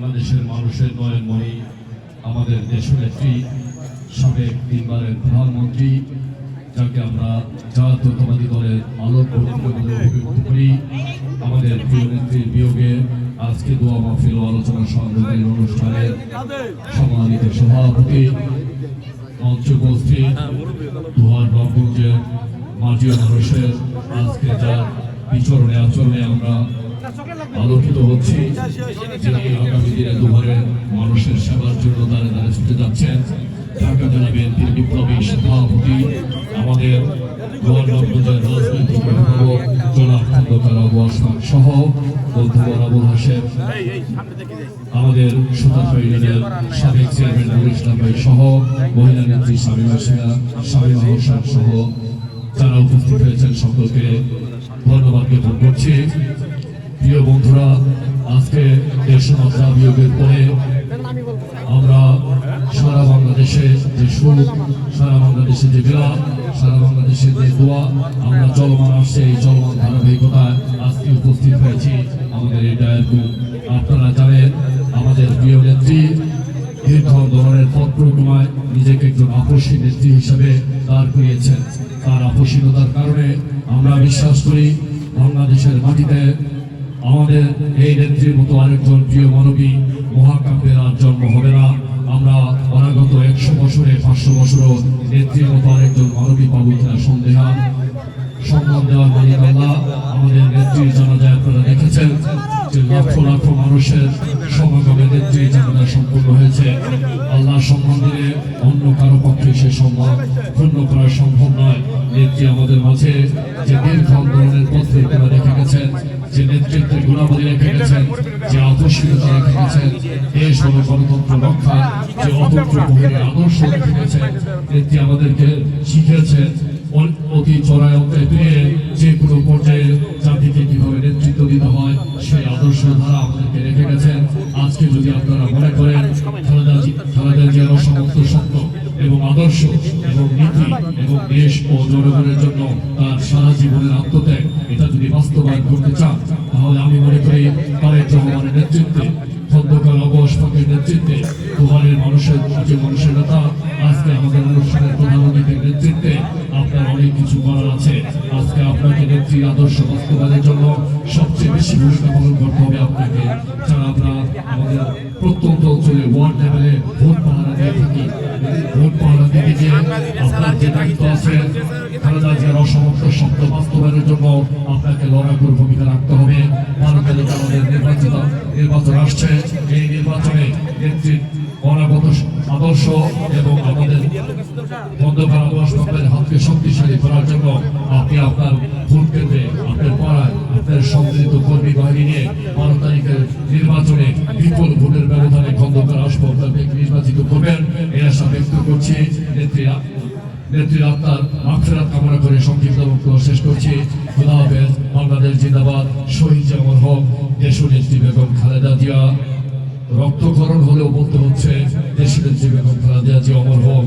বাংলাদেশের মানুষের নয়নমণি আমাদের দেশনেত্রী সাবেক তিনবারের প্রধানমন্ত্রী, যাকে আমরা জাতীয়তাবাদী দলের আলোক অভিযুক্ত করি, আমাদের প্রিয় নেত্রীর বিয়োগে আজকে দোয়া মাহফিল আলোচনা সংগ্রহের অনুষ্ঠানের সম্মানিত সভাপতি, মঞ্চে উপস্থিত, দুহার নবগঞ্জের মাটির মানুষের আজকে যার বিচরণে, আচরণে আমরা আলোকিত হচ্ছি যিনি আগামী দিনে দুহারের মানুষের সেবার জন্য দাঁড়ে দাঁড়ে ছুটে যাচ্ছেন। ঢাকা জেলা বিএনপির বিপ্লবী সভাপতি, আমাদের সহ বন্ধুবর আবুল আমাদের সুতাফা ইউনিয়নের সহ মহিলা নেত্রী শামীমা সিয়া শামীমা সহ যারা উপস্থিত হয়েছেন সকলকে ধন্যবাদ জ্ঞাপন করছি। প্রিয় বন্ধুরা, আজকে দেশমাত্রা বিয়োগের পরে আমরা সারা বাংলাদেশে যে সুখ, সারা বাংলাদেশে যে বিরাট সারা বাংলাদেশের যে দোয়া, আমরা চলমান আসছে এই চলমান ধারাবাহিকতায় আজকে উপস্থিত হয়েছি আমাদের এই ডায়ারগুলো আপনারা জানেন, আমাদের প্রিয় নেত্রী, দীর্ঘ ধরনের পথ প্রক্রমায় নিজেকে একজন আপসী নেত্রী হিসেবে দাঁড় করিয়েছেন। তার আপসীনতার কারণে আমরা বিশ্বাস করি, বাংলাদেশের মাটিতে আমাদের এই নেত্রীর মতো আরেকজন প্রিয় মানবী মহাকাব্যের আর জন্ম হবে না। আমরা অনাগত একশো বছরে, পাঁচশো বছরও নেত্রীর মতো আরেকজন মানবী পাবো কিনা সন্দেহান সম্মান দেওয়ার মালিক আল্লাহ। আমাদের নেত্রীর জানাজায় আপনারা দেখেছেন যে লক্ষ লক্ষ মানুষের সমাগমে নেত্রী জানাজা সম্পূর্ণ হয়েছে। আল্লাহ সম্মান দিলে অন্য কারও পক্ষে সে সম্মান পূর্ণ করা সম্ভব নয়। নেত্রী আমাদের মাঝে যে দীর্ঘ আন্দোলনের পথে তারা রেখে গেছেন যে নেতৃত্বের গুণাবলী রেখে গেছেন যে আপসীনতা রেখে গেছেন দেশ ও গণতন্ত্র রক্ষা, যে অতন্ত্র বহিরের আদর্শ রেখে গেছেন নেত্রী আমাদেরকে শিখিয়েছেন অ- অতি চড়াই পেয়ে যে কোনো পর্যায়ে জাতিকে কীভাবে নেতৃত্ব দিতে হয়, সেই আদর্শ ধারা আমাদেরকে রেখে গেছেন আজকে যদি আপনারা মনে করেন, খালেদা খালেদা জিয়ার সমস্ত স্বপ্ন এবং আদর্শ এবং নীতি এবং দেশ ও জনগণের জন্য তার সারা জীবনের আত্মত্যাগ, এটা যদি বাস্তবায়ন করতে চান, তাহলে আমি মনে করি, তারেক রহমানের নেতৃত্বে নেতৃত্বে দুহারের মানুষের, যে মানুষের নেতা, আজকে আমাদের অনুষ্ঠানের প্রধান নেতৃত্বে আপনার অনেক কিছু করার আছে। আজকে আপনাকে নেত্রীর আদর্শ বাস্তবায়নের জন্য সবচেয়ে বেশি ভূমিকা পালন করতে হবে আপনাকে। যারা আমরা আমাদের প্রত্যন্ত অঞ্চলে ওয়ার্ড লেভেলে ভোট পাহারা দিয়ে থাকি ভোট পাহারা দিতে গিয়ে আপনার যে দায়িত্ব আছে খালেদা জিয়ার অসমাপ্ত শব্দ বাস্তবায়নের জন্য আপনাকে লড়াকুর ভূমিকা রাখতে হবে। ভারত তালিকা আমাদের নির্বাচিত, নির্বাচন আসছে এই নির্বাচনে নেত্রীর অনাগত আদর্শ এবং আমাদের বন্ধকার আদর্শের হাতকে শক্তিশালী করার জন্য আপনি আপনার ভোট কেন্দ্রে, আপনার পাড়ায়, আপনার সম্মিলিত কর্মী বাহিনী নিয়ে বারো তারিখের নির্বাচনে বিপুল ভোটের ব্যবধানে খন্দকার আসবাবকে নির্বাচিত করবেন, এই আশা ব্যক্ত করছি। নেত্রী নেত্রীর আত্মার মাফেরাত কামনা করে সংক্ষিপ্ত বক্তব্য শেষ করছি। খোদা হাফেজ, বাংলাদেশ জিন্দাবাদ, শহীদ জামর হক দেশ নেত্রী বেগম খালেদা জিয়া। রক্তকরণ হলেও বলতে হচ্ছে জিয়া অমর হোক।